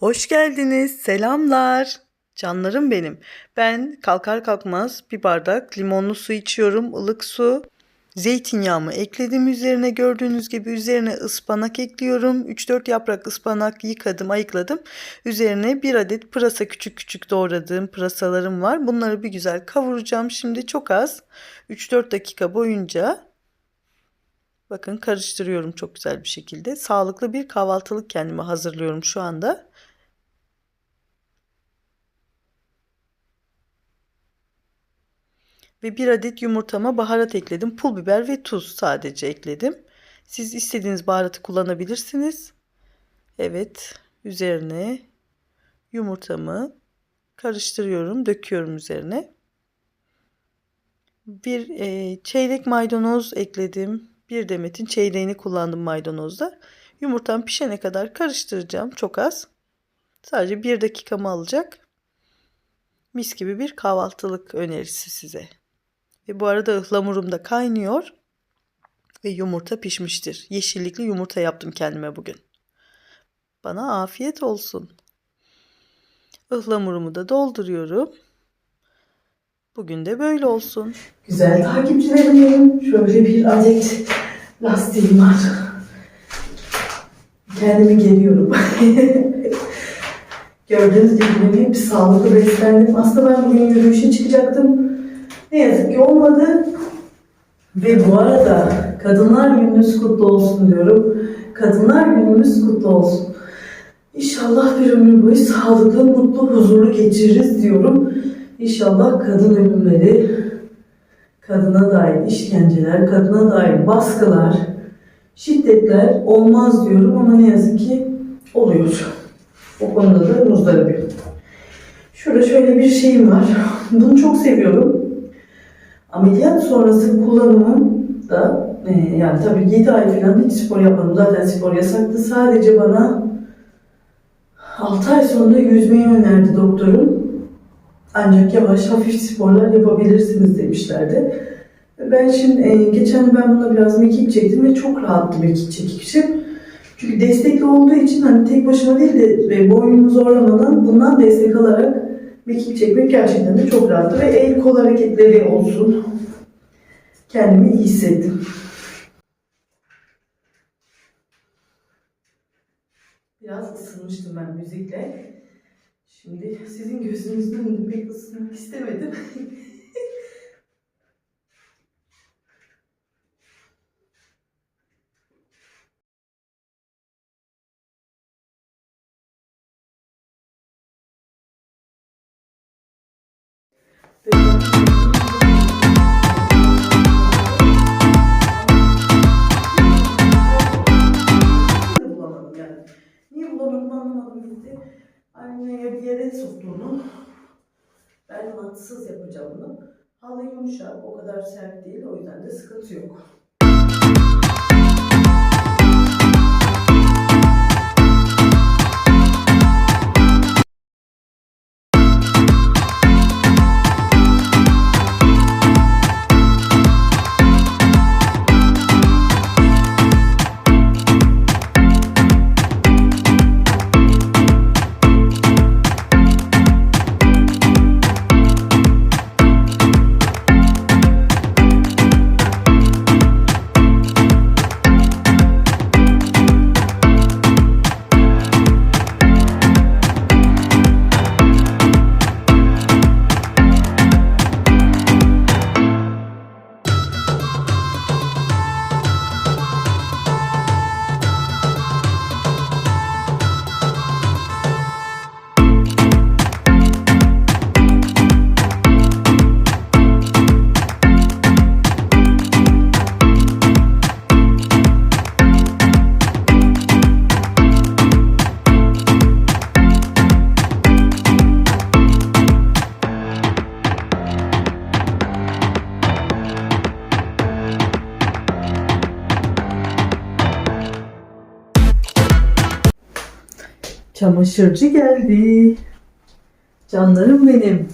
Hoş geldiniz. Selamlar. Canlarım benim. Ben kalkar kalkmaz bir bardak limonlu su içiyorum. ılık su. Zeytinyağımı ekledim üzerine gördüğünüz gibi üzerine ıspanak ekliyorum. 3-4 yaprak ıspanak yıkadım, ayıkladım. Üzerine bir adet pırasa küçük küçük doğradığım pırasalarım var. Bunları bir güzel kavuracağım. Şimdi çok az 3-4 dakika boyunca Bakın karıştırıyorum çok güzel bir şekilde. Sağlıklı bir kahvaltılık kendime hazırlıyorum şu anda. Ve bir adet yumurtama baharat ekledim. Pul biber ve tuz sadece ekledim. Siz istediğiniz baharatı kullanabilirsiniz. Evet, üzerine yumurtamı karıştırıyorum, döküyorum üzerine. Bir e, çeyrek maydanoz ekledim. Bir demetin çeyreğini kullandım maydanozda. Yumurtam pişene kadar karıştıracağım çok az. Sadece bir dakikamı alacak. Mis gibi bir kahvaltılık önerisi size. Ve bu arada ıhlamurum da kaynıyor. Ve yumurta pişmiştir. Yeşillikli yumurta yaptım kendime bugün. Bana afiyet olsun. Ihlamurumu da dolduruyorum. Bugün de böyle olsun. Güzel takipçilerim. Şöyle bir adet lastiğim var. Kendimi geliyorum. Gördüğünüz gibi benim hep sağlıklı beslendim. Aslında ben bugün yürüyüşe çıkacaktım. Ne yazık ki olmadı. Ve bu arada Kadınlar Gününüz kutlu olsun diyorum. Kadınlar Gününüz kutlu olsun. İnşallah bir ömür boyu sağlıklı, mutlu, huzurlu geçiririz diyorum. İnşallah kadın ölümleri, kadına dair işkenceler, kadına dair baskılar, şiddetler olmaz diyorum ama ne yazık ki oluyor. O konuda da muzdaribim. Şurada şöyle bir şeyim var. Bunu çok seviyorum. Ameliyat sonrası kullanımım da e, yani tabii 7 ay falan hiç spor yapmadım. Zaten spor yasaktı. Sadece bana 6 ay sonunda yüzmeyi önerdi doktorum. Ancak yavaş hafif sporlar yapabilirsiniz demişlerdi. Ben şimdi e, geçen ben buna biraz mekik çektim ve çok rahattı mekik çekişim. Çünkü destekli olduğu için hani tek başına değil de e, boynumu zorlamadan bundan destek alarak mekik çekmek gerçekten de çok rahattı ve el kol hareketleri olsun. Kendimi iyi hissettim. Biraz ısınmıştım ben müzikle. Şimdi sizin gözünüzün önünde pek ısınmak istemedim. bulamadım yani. Niye bulamadım anlamadım gitti. Aynaya bir yere soktuğunu. Ben matsız yapacağım bunu. Halı yumuşak, o kadar sert değil. O yüzden de sıkıntı yok. Çamaşırcı geldi. Canlarım benim.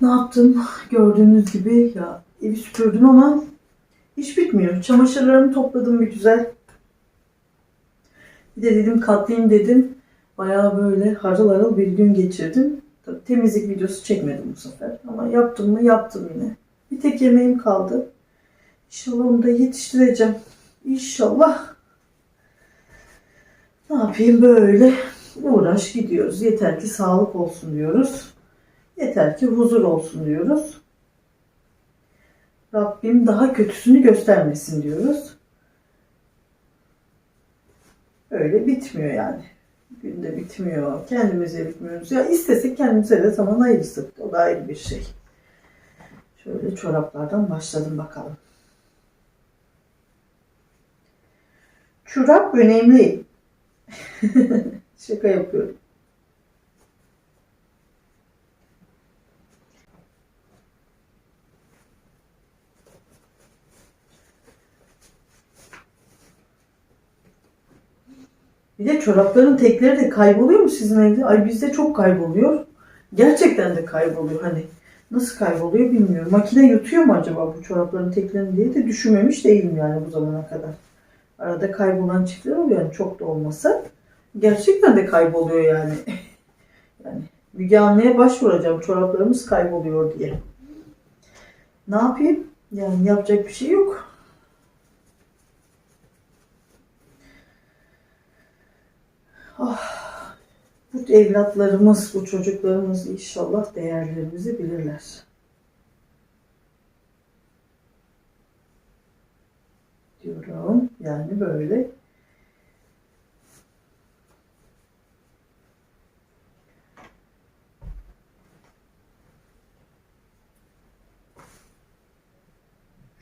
Ne yaptım? Gördüğünüz gibi ya evi süpürdüm ama iş bitmiyor. Çamaşırlarımı topladım bir güzel. Bir de dedim katlayayım dedim. Bayağı böyle harıl harıl bir gün geçirdim. Tabii temizlik videosu çekmedim bu sefer. Ama yaptım mı yaptım yine. Bir tek yemeğim kaldı. İnşallah onu da yetiştireceğim. İnşallah. Ne yapayım böyle uğraş gidiyoruz. Yeter ki sağlık olsun diyoruz. Yeter ki huzur olsun diyoruz. Rabbim daha kötüsünü göstermesin diyoruz. Öyle bitmiyor yani. Günde bitmiyor. Kendimize bitmiyoruz. Ya istesek kendimize de zaman ayırsak. O da ayrı bir şey. Şöyle çoraplardan başladım bakalım. Çorap önemli. Şaka yapıyorum. Bir de çorapların tekleri de kayboluyor mu sizin evde? Ay bizde çok kayboluyor. Gerçekten de kayboluyor hani. Nasıl kayboluyor bilmiyorum. Makine yutuyor mu acaba bu çorapların teklerini diye de düşünmemiş değilim yani bu zamana kadar. Arada kaybolan çiftler oluyor yani çok da olmasa. Gerçekten de kayboluyor yani. yani Müge Anlı'ya başvuracağım çoraplarımız kayboluyor diye. Ne yapayım? Yani yapacak bir şey yok. Ah, bu evlatlarımız, bu çocuklarımız inşallah değerlerimizi bilirler. Diyorum. Yani böyle.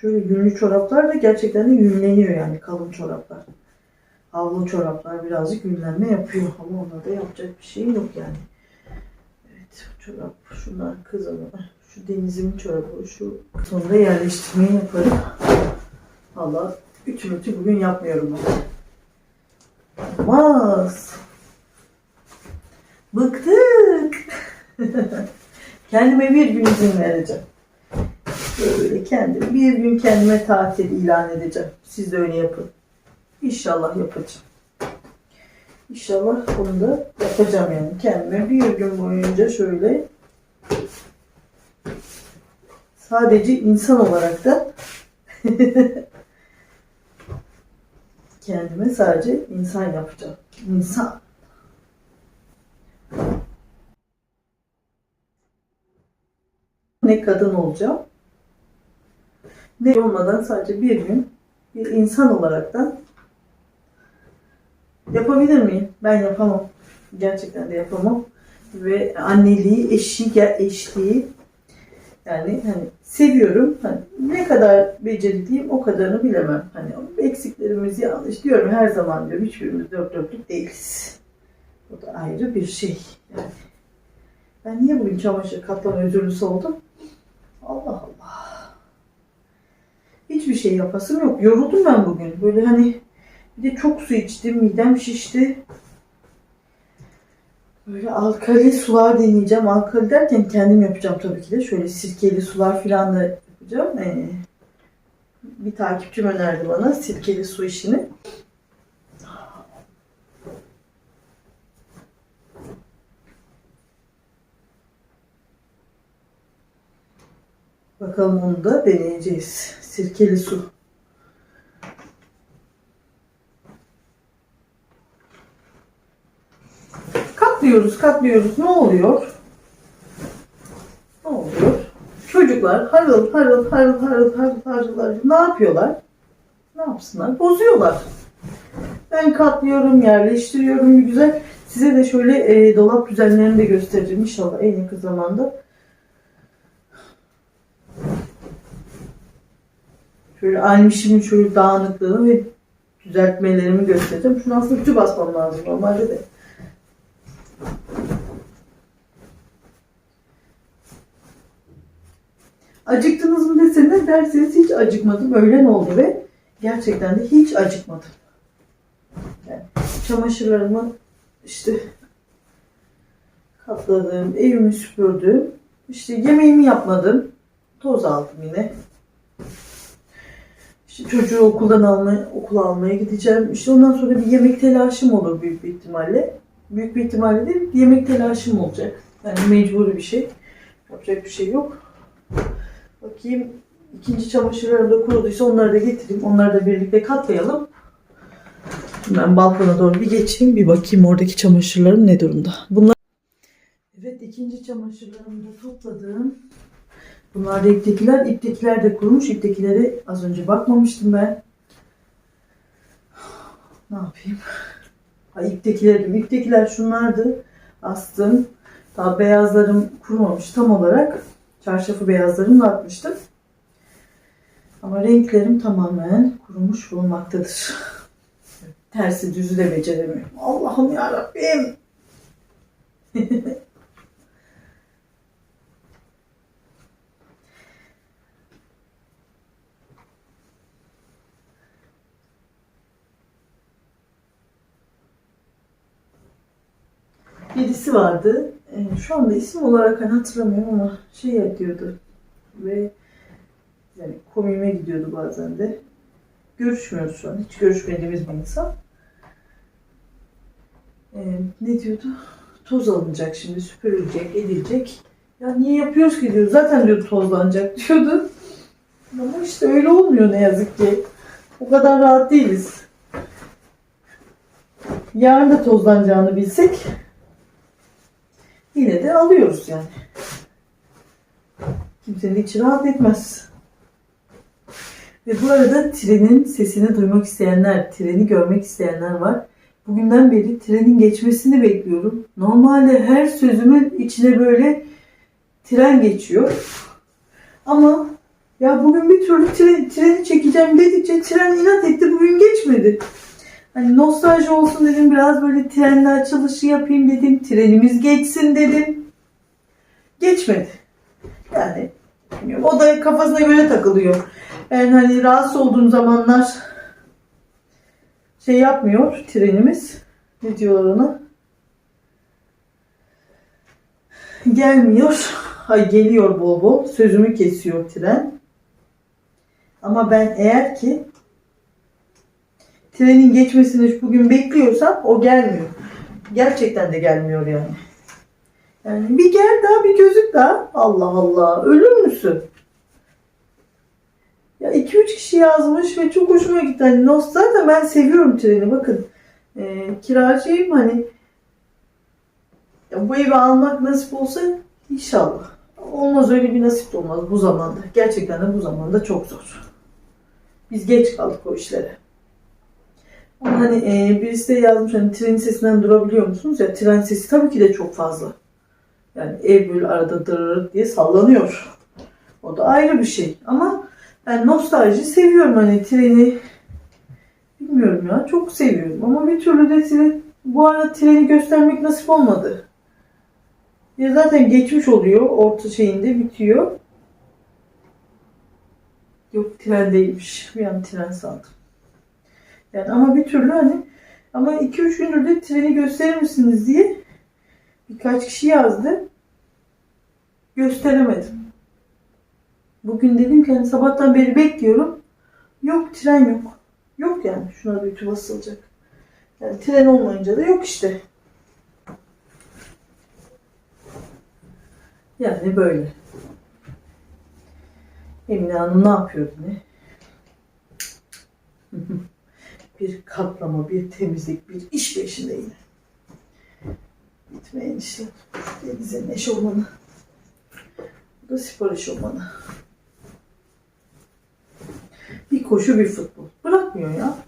Şöyle yünlü çoraplar da gerçekten de yünleniyor yani kalın çoraplar. Havlu çoraplar birazcık yünlenme yapıyor ama ona da yapacak bir şey yok yani. Evet çorap şunlar kızımı şu denizimin çorabı şu sonunda yerleştirmeyi yaparım. Valla ütü bugün yapmıyorum. Olmaz. Bıktık. Kendime bir gün izin vereceğim. Böyle kendim bir gün kendime tatil ilan edeceğim. Siz de öyle yapın. İnşallah yapacağım. İnşallah bunu da yapacağım yani. Kendime bir gün boyunca şöyle sadece insan olarak da kendime sadece insan yapacağım. İnsan. Ne kadın olacağım ne olmadan sadece bir gün bir insan olaraktan Yapabilir miyim? Ben yapamam. Gerçekten de yapamam. Ve anneliği, eşi, eşliği yani hani seviyorum. Hani ne kadar becerikliyim o kadarını bilemem. Hani eksiklerimiz yanlış diyorum her zaman diyorum. Hiçbirimiz dört dörtlük değiliz. Bu da ayrı bir şey. Yani ben niye bugün çamaşır katlama özürlüsü oldum? Allah Allah. Hiçbir şey yapasım yok. Yoruldum ben bugün. Böyle hani bir de çok su içtim. Midem şişti. Böyle alkali sular deneyeceğim. Alkali derken kendim yapacağım tabii ki de. Şöyle sirkeli sular falan da yapacağım. Ee, bir takipçim önerdi bana sirkeli su işini. Bakalım onu da deneyeceğiz. Sirkeli su. Katlıyoruz, katlıyoruz. Ne oluyor? Ne oluyor? Çocuklar harıl harıl harıl harıl harıl harıl harıl ne yapıyorlar? Ne yapsınlar? Bozuyorlar. Ben katlıyorum, yerleştiriyorum güzel. Size de şöyle e, dolap düzenlerini de göstereceğim inşallah en yakın zamanda. Şöyle almışimin şöyle dağınıklığını ve düzeltmelerimi göstereceğim. Şunu aslında ütü basmam lazım normalde de. Acıktınız mı desene derseniz hiç acıkmadım. Öğlen oldu ve gerçekten de hiç acıkmadım. Yani çamaşırlarımı işte katladım, evimi süpürdüm. İşte yemeğimi yapmadım. Toz aldım yine. İşte çocuğu okuldan almaya, okula almaya gideceğim. İşte ondan sonra bir yemek telaşım olur büyük bir ihtimalle. büyük bir ihtimalle de yemek telaşım olacak. Yani mecburi bir şey. Yapacak bir şey yok. Bakayım ikinci çamaşırlarım da kuruduysa onları da getireyim. Onları da birlikte katlayalım. Ben balkona doğru bir geçeyim. Bir bakayım oradaki çamaşırlarım ne durumda. Bunlar Evet ikinci çamaşırlarımı da topladım. Bunlar da iptekiler. İptekiler de kurumuş. İptekilere az önce bakmamıştım ben. Ne yapayım? Ha, iptekiler. İptekiler şunlardı. Astım. Daha beyazlarım kurumamış tam olarak. Çarşafı beyazlarımla atmıştım. Ama renklerim tamamen kurumuş bulunmaktadır. Tersi düzü de beceremiyorum. Allah'ım ya Rabbim. birisi vardı. Ee, şu anda isim olarak hani hatırlamıyorum ama şey diyordu ve yani komiğime gidiyordu bazen de. Görüşmüyoruz şu an. Hiç görüşmediğimiz bir insan. Ee, ne diyordu? Toz alınacak şimdi, süpürülecek, edilecek. Ya niye yapıyoruz ki diyor. Zaten diyordu tozlanacak diyordu. Ama işte öyle olmuyor ne yazık ki. O kadar rahat değiliz. Yarın da tozlanacağını bilsek yine de alıyoruz yani. Kimsenin içi rahat etmez. Ve bu arada trenin sesini duymak isteyenler, treni görmek isteyenler var. Bugünden beri trenin geçmesini bekliyorum. Normalde her sözümün içine böyle tren geçiyor. Ama ya bugün bir türlü tre- treni çekeceğim dedikçe tren inat etti bugün geçmedi. Hani nostalji olsun dedim biraz böyle trenle açılışı yapayım dedim. Trenimiz geçsin dedim. Geçmedi. Yani bilmiyorum, o da kafasına göre takılıyor. Yani hani rahatsız olduğum zamanlar şey yapmıyor trenimiz. Ne diyorlar ona? Gelmiyor. Ay geliyor bol bol. Sözümü kesiyor tren. Ama ben eğer ki trenin geçmesini bugün bekliyorsam o gelmiyor. Gerçekten de gelmiyor yani. Yani bir gel daha bir gözük daha. Allah Allah. Ölür müsün? Ya 2-3 kişi yazmış ve çok hoşuma gitti. Hani Nos zaten ben seviyorum treni. Bakın e, kiracıyım hani ya bu evi almak nasip olsa inşallah. Olmaz öyle bir nasip de olmaz bu zamanda. Gerçekten de bu zamanda çok zor. Biz geç kaldık o işlere. Hani e, birisi de yazmış hani tren sesinden durabiliyor musunuz? Ya tren sesi tabii ki de çok fazla. Yani ev böyle arada dırırır diye sallanıyor. O da ayrı bir şey. Ama ben nostalji seviyorum hani treni. Bilmiyorum ya çok seviyorum. Ama bir türlü de size bu arada treni göstermek nasip olmadı. Ya zaten geçmiş oluyor. Orta şeyinde bitiyor. Yok tren değilmiş. Bir an tren sandım. Yani ama bir türlü hani ama 2-3 gündür de treni gösterir misiniz diye birkaç kişi yazdı. Gösteremedim. Bugün dedim ki hani sabahtan beri bekliyorum. Yok tren yok. Yok yani şuna bir ütü basılacak. Yani tren olmayınca da yok işte. Yani böyle. Emine Hanım ne yapıyordu ne? bir katlama, bir temizlik, bir iş peşinde yine. Bitmeyen işler. Deniz'in eşofmanı. Bu da spor eşofmanı. Bir koşu bir futbol. Bırakmıyor ya.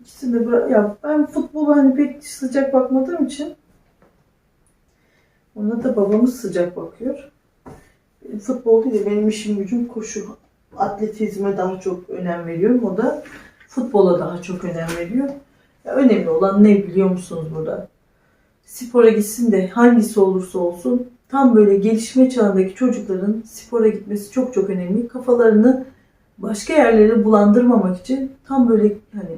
İkisini de bırak. Ya ben futbola hani pek sıcak bakmadığım için ona da babamız sıcak bakıyor. Benim futbol değil de benim işim gücüm koşu. Atletizme daha çok önem veriyorum. O da futbola daha çok önem veriyor. Ya önemli olan ne biliyor musunuz burada? Spora gitsin de hangisi olursa olsun tam böyle gelişme çağındaki çocukların spora gitmesi çok çok önemli. Kafalarını başka yerlere bulandırmamak için tam böyle hani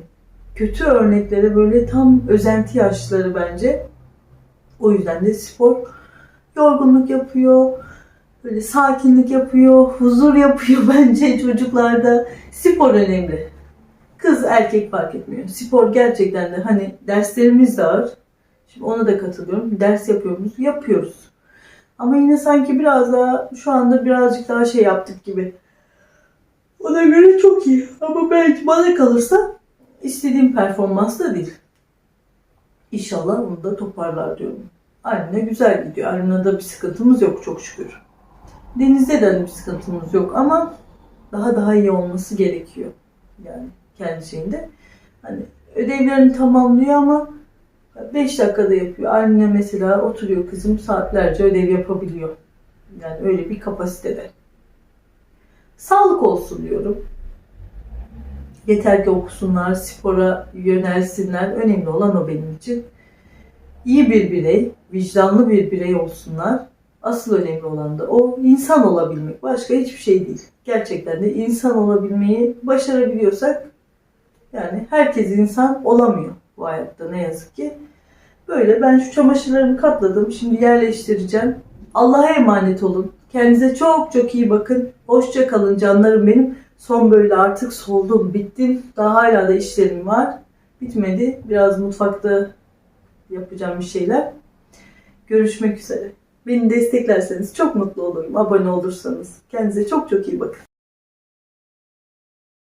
kötü örneklere böyle tam özenti yaşları bence. O yüzden de spor yorgunluk yapıyor, böyle sakinlik yapıyor, huzur yapıyor bence çocuklarda. Spor önemli. Kız erkek fark etmiyor. Spor gerçekten de hani derslerimiz de ağır. Şimdi ona da katılıyorum. Ders yapıyor muyuz? Yapıyoruz. Ama yine sanki biraz daha şu anda birazcık daha şey yaptık gibi. Ona göre çok iyi. Ama belki bana kalırsa istediğim performansta değil. İnşallah onu da toparlar diyorum. Almina güzel gidiyor. Almina'da bir sıkıntımız yok çok şükür. Denizde de hani bir sıkıntımız yok ama daha daha iyi olması gerekiyor. Yani kendi şeyinde. Hani ödevlerini tamamlıyor ama 5 dakikada yapıyor. Almina mesela oturuyor kızım saatlerce ödev yapabiliyor. Yani öyle bir kapasitede. Sağlık olsun diyorum. Yeter ki okusunlar, spora yönelsinler. Önemli olan o benim için. İyi bir birey, vicdanlı bir birey olsunlar. Asıl önemli olan da o insan olabilmek. Başka hiçbir şey değil. Gerçekten de insan olabilmeyi başarabiliyorsak yani herkes insan olamıyor bu hayatta ne yazık ki. Böyle ben şu çamaşırlarımı katladım. Şimdi yerleştireceğim. Allah'a emanet olun. Kendinize çok çok iyi bakın. Hoşça kalın canlarım benim. Son böyle artık soldum, bittim. Daha hala da işlerim var. Bitmedi. Biraz mutfakta yapacağım bir şeyler. Görüşmek üzere. Beni desteklerseniz çok mutlu olurum. Abone olursanız. Kendinize çok çok iyi bakın.